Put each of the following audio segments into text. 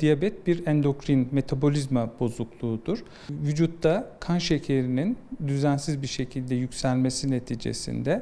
Diyabet bir endokrin metabolizma bozukluğudur. Vücutta kan şekerinin düzensiz bir şekilde yükselmesi neticesinde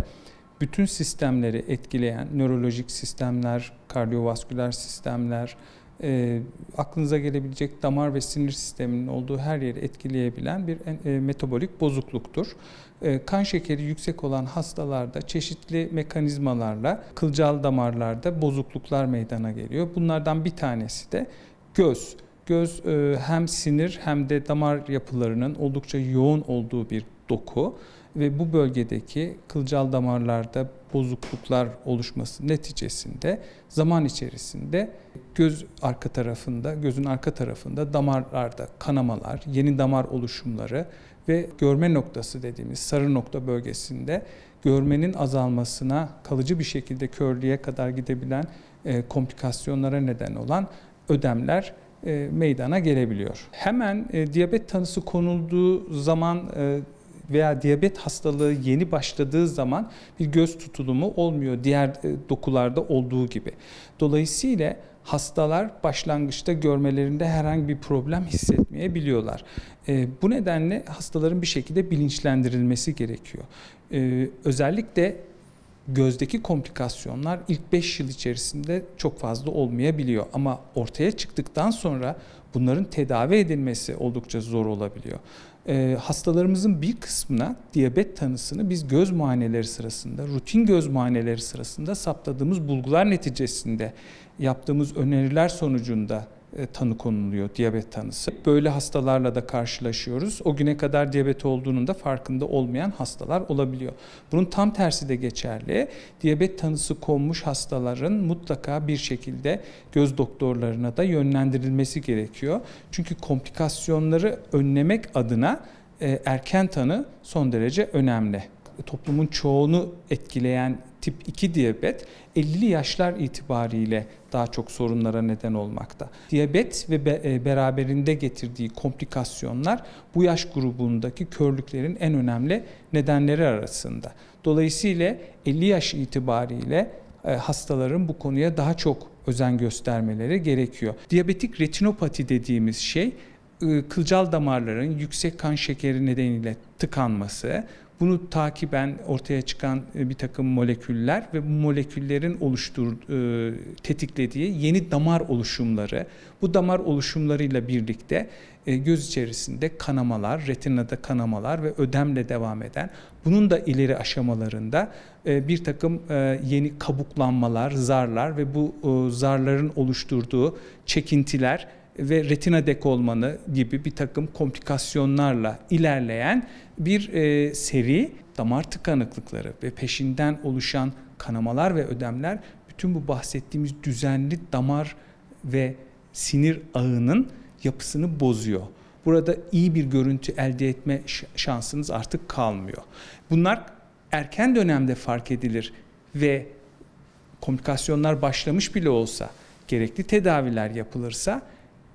bütün sistemleri etkileyen nörolojik sistemler, kardiyovasküler sistemler, e, aklınıza gelebilecek damar ve sinir sisteminin olduğu her yeri etkileyebilen bir e, metabolik bozukluktur. E, kan şekeri yüksek olan hastalarda çeşitli mekanizmalarla kılcal damarlarda bozukluklar meydana geliyor. Bunlardan bir tanesi de göz. Göz e, hem sinir hem de damar yapılarının oldukça yoğun olduğu bir doku ve bu bölgedeki kılcal damarlarda bozukluklar oluşması neticesinde zaman içerisinde göz arka tarafında, gözün arka tarafında damarlarda kanamalar, yeni damar oluşumları ve görme noktası dediğimiz sarı nokta bölgesinde görmenin azalmasına kalıcı bir şekilde körlüğe kadar gidebilen e, komplikasyonlara neden olan ödemler e, meydana gelebiliyor. Hemen e, diyabet tanısı konulduğu zaman e, veya diyabet hastalığı yeni başladığı zaman bir göz tutulumu olmuyor diğer e, dokularda olduğu gibi. Dolayısıyla hastalar başlangıçta görmelerinde herhangi bir problem hissetmeyebiliyorlar. E, bu nedenle hastaların bir şekilde bilinçlendirilmesi gerekiyor. E, özellikle gözdeki komplikasyonlar ilk 5 yıl içerisinde çok fazla olmayabiliyor. Ama ortaya çıktıktan sonra bunların tedavi edilmesi oldukça zor olabiliyor. Ee, hastalarımızın bir kısmına diyabet tanısını biz göz muayeneleri sırasında, rutin göz muayeneleri sırasında saptadığımız bulgular neticesinde yaptığımız öneriler sonucunda e, tanı konuluyor diyabet tanısı. Böyle hastalarla da karşılaşıyoruz. O güne kadar diyabet olduğunun da farkında olmayan hastalar olabiliyor. Bunun tam tersi de geçerli. Diyabet tanısı konmuş hastaların mutlaka bir şekilde göz doktorlarına da yönlendirilmesi gerekiyor. Çünkü komplikasyonları önlemek adına e, erken tanı son derece önemli toplumun çoğunu etkileyen tip 2 diyabet 50'li yaşlar itibariyle daha çok sorunlara neden olmakta. Diyabet ve e, beraberinde getirdiği komplikasyonlar bu yaş grubundaki körlüklerin en önemli nedenleri arasında. Dolayısıyla 50 yaş itibariyle e, hastaların bu konuya daha çok özen göstermeleri gerekiyor. Diyabetik retinopati dediğimiz şey e, kılcal damarların yüksek kan şekeri nedeniyle tıkanması, bunu takiben ortaya çıkan e, bir takım moleküller ve bu moleküllerin oluştur e, tetiklediği yeni damar oluşumları. Bu damar oluşumlarıyla birlikte e, göz içerisinde kanamalar, retinada kanamalar ve ödemle devam eden bunun da ileri aşamalarında bir takım yeni kabuklanmalar, zarlar ve bu zarların oluşturduğu çekintiler ve retina dekolmanı gibi bir takım komplikasyonlarla ilerleyen bir e, seri damar tıkanıklıkları ve peşinden oluşan kanamalar ve ödemler bütün bu bahsettiğimiz düzenli damar ve sinir ağının yapısını bozuyor. Burada iyi bir görüntü elde etme şansınız artık kalmıyor. Bunlar erken dönemde fark edilir ve komplikasyonlar başlamış bile olsa gerekli tedaviler yapılırsa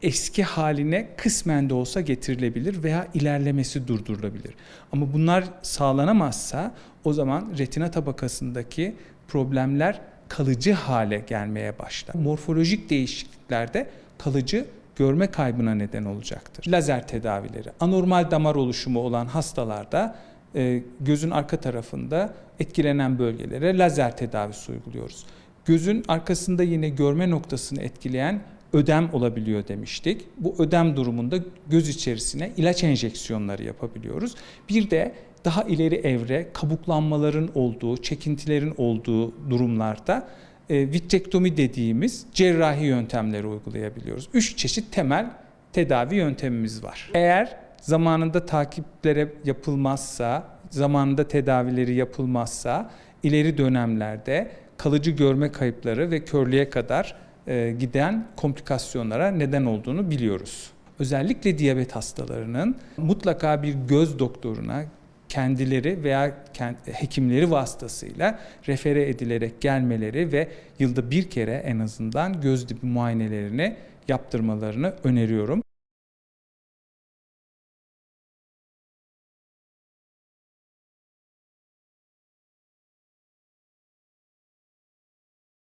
eski haline kısmen de olsa getirilebilir veya ilerlemesi durdurulabilir. Ama bunlar sağlanamazsa o zaman retina tabakasındaki problemler kalıcı hale gelmeye başlar. Morfolojik değişikliklerde kalıcı görme kaybına neden olacaktır. Lazer tedavileri, anormal damar oluşumu olan hastalarda e, gözün arka tarafında etkilenen bölgelere lazer tedavisi uyguluyoruz. Gözün arkasında yine görme noktasını etkileyen ödem olabiliyor demiştik. Bu ödem durumunda göz içerisine ilaç enjeksiyonları yapabiliyoruz. Bir de daha ileri evre kabuklanmaların olduğu, çekintilerin olduğu durumlarda e, vitrektomi dediğimiz cerrahi yöntemleri uygulayabiliyoruz. Üç çeşit temel tedavi yöntemimiz var. Eğer zamanında takiplere yapılmazsa, zamanında tedavileri yapılmazsa ileri dönemlerde kalıcı görme kayıpları ve körlüğe kadar giden komplikasyonlara neden olduğunu biliyoruz. Özellikle diyabet hastalarının mutlaka bir göz doktoruna kendileri veya hekimleri vasıtasıyla refere edilerek gelmeleri ve yılda bir kere en azından göz dibi muayenelerini yaptırmalarını öneriyorum.